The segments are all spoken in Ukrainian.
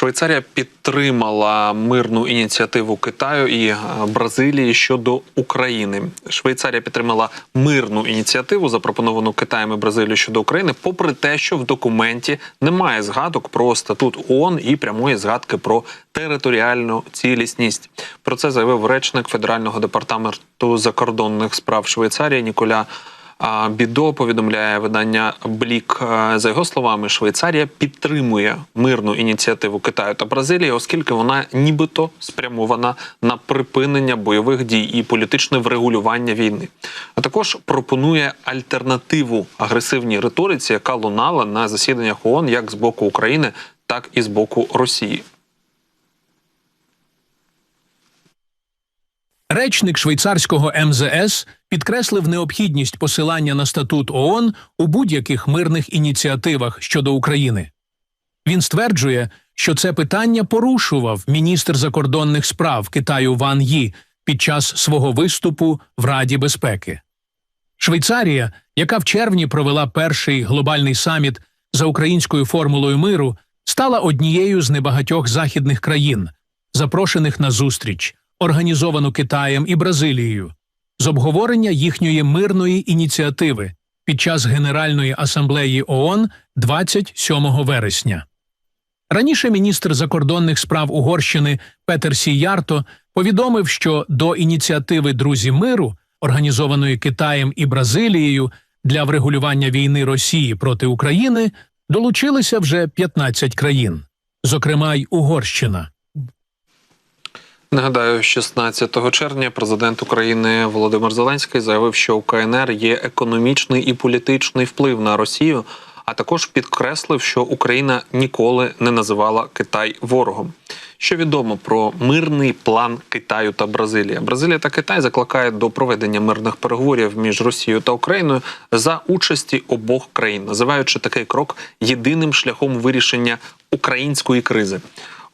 Швейцарія підтримала мирну ініціативу Китаю і е, Бразилії щодо України. Швейцарія підтримала мирну ініціативу, запропоновану Китаєм і Бразилією щодо України, попри те, що в документі немає згадок про статут ООН і прямої згадки про територіальну цілісність. Про це заявив речник Федерального департаменту закордонних справ Швейцарії Ніколя. Бідо повідомляє видання Блік. Е, За його словами, Швейцарія підтримує мирну ініціативу Китаю та Бразилії, оскільки вона нібито спрямована на припинення бойових дій і політичне врегулювання війни. А також пропонує альтернативу агресивній риториці, яка лунала на засіданнях ООН як з боку України, так і з боку Росії. Речник швейцарського МЗС підкреслив необхідність посилання на статут ООН у будь-яких мирних ініціативах щодо України. Він стверджує, що це питання порушував міністр закордонних справ Китаю Ван Ї під час свого виступу в Раді безпеки. Швейцарія, яка в червні провела перший глобальний саміт за українською формулою миру, стала однією з небагатьох західних країн, запрошених на зустріч, організовану Китаєм і Бразилією, з обговорення їхньої мирної ініціативи під час Генеральної асамблеї ООН 27 вересня. Раніше міністр закордонних справ Угорщини Петер Сіярто повідомив, що до ініціативи Друзі миру, організованої Китаєм і Бразилією для врегулювання війни Росії проти України, долучилися вже 15 країн, зокрема й Угорщина. Нагадаю, 16 червня президент України Володимир Зеленський заявив, що у КНР є економічний і політичний вплив на Росію, а також підкреслив, що Україна ніколи не називала Китай ворогом. Що відомо про мирний план Китаю та Бразилії? Бразилія та Китай закликають до проведення мирних переговорів між Росією та Україною за участі обох країн, називаючи такий крок єдиним шляхом вирішення української кризи.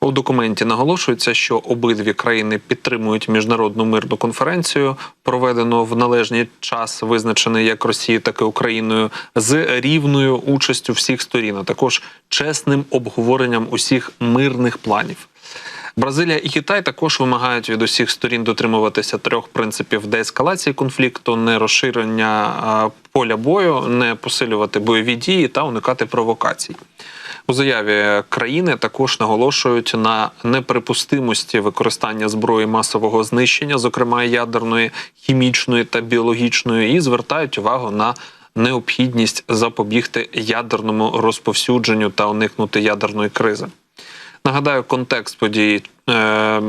У документі наголошується, що обидві країни підтримують міжнародну мирну конференцію, проведену в належний час, визначений як Росією, так і Україною, з рівною участю всіх сторін, а також чесним обговоренням усіх мирних планів. Бразилія і Китай також вимагають від усіх сторін дотримуватися трьох принципів деескалації конфлікту, не розширення поля бою, не посилювати бойові дії та уникати провокацій. У заяві країни також наголошують на неприпустимості використання зброї масового знищення, зокрема ядерної, хімічної та біологічної, і звертають увагу на необхідність запобігти ядерному розповсюдженню та уникнути ядерної кризи. Нагадаю, контекст події. Е,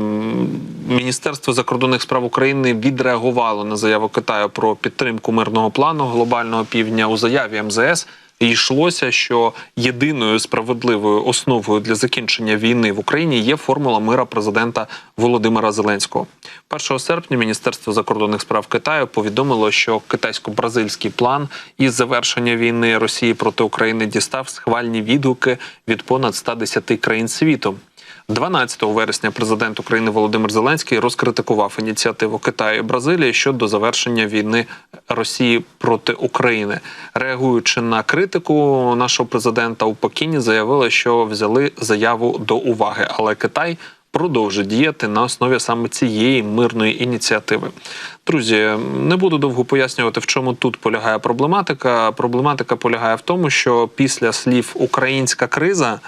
Міністерство закордонних справ України відреагувало на заяву Китаю про підтримку мирного плану глобального півдня у заяві МЗС. Йшлося, що єдиною справедливою основою для закінчення війни в Україні є формула мира президента Володимира Зеленського. 1 серпня Міністерство закордонних справ Китаю повідомило, що китайсько-бразильський план із завершення війни Росії проти України дістав схвальні відгуки від понад 110 країн світу. 12 вересня президент України Володимир Зеленський розкритикував ініціативу Китаю і Бразилії щодо завершення війни Росії проти України. Реагуючи на критику нашого президента у Пекіні, заявили, що взяли заяву до уваги, але Китай. Продовжить діяти на основі саме цієї мирної ініціативи. Друзі, не буду довго пояснювати, в чому тут полягає проблематика. Проблематика полягає в тому, що після слів українська криза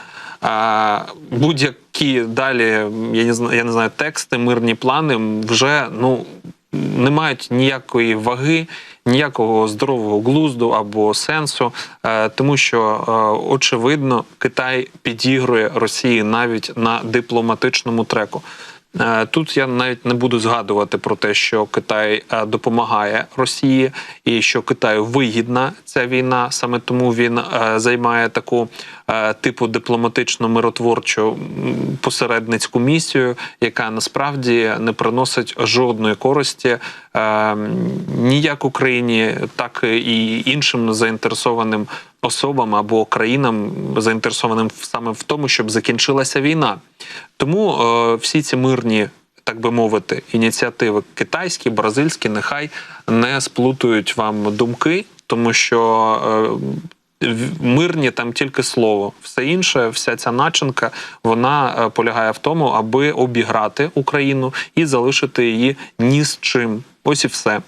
будь-які далі, я не знаю, я не знаю, тексти, мирні плани вже ну не мають ніякої ваги, ніякого здорового глузду або сенсу, е, тому що е, очевидно Китай підігрує Росії навіть на дипломатичному треку. Е, Тут я навіть не буду згадувати про те, що Китай е, допомагає Росії, і що Китаю вигідна ця війна. Саме тому він е, займає таку типу дипломатично миротворчу посередницьку місію, яка насправді не приносить жодної користі е, ні як Україні, так і іншим заінтересованим особам або країнам, заінтересованим саме в тому, щоб закінчилася війна. Тому е, всі ці мирні. Так би мовити, ініціативи китайські, бразильські, нехай не сплутують вам думки, тому що е, мирні там тільки слово. Все інше, вся ця начинка, вона е, полягає в тому, аби обіграти Україну і залишити її ні з чим. Ось і все.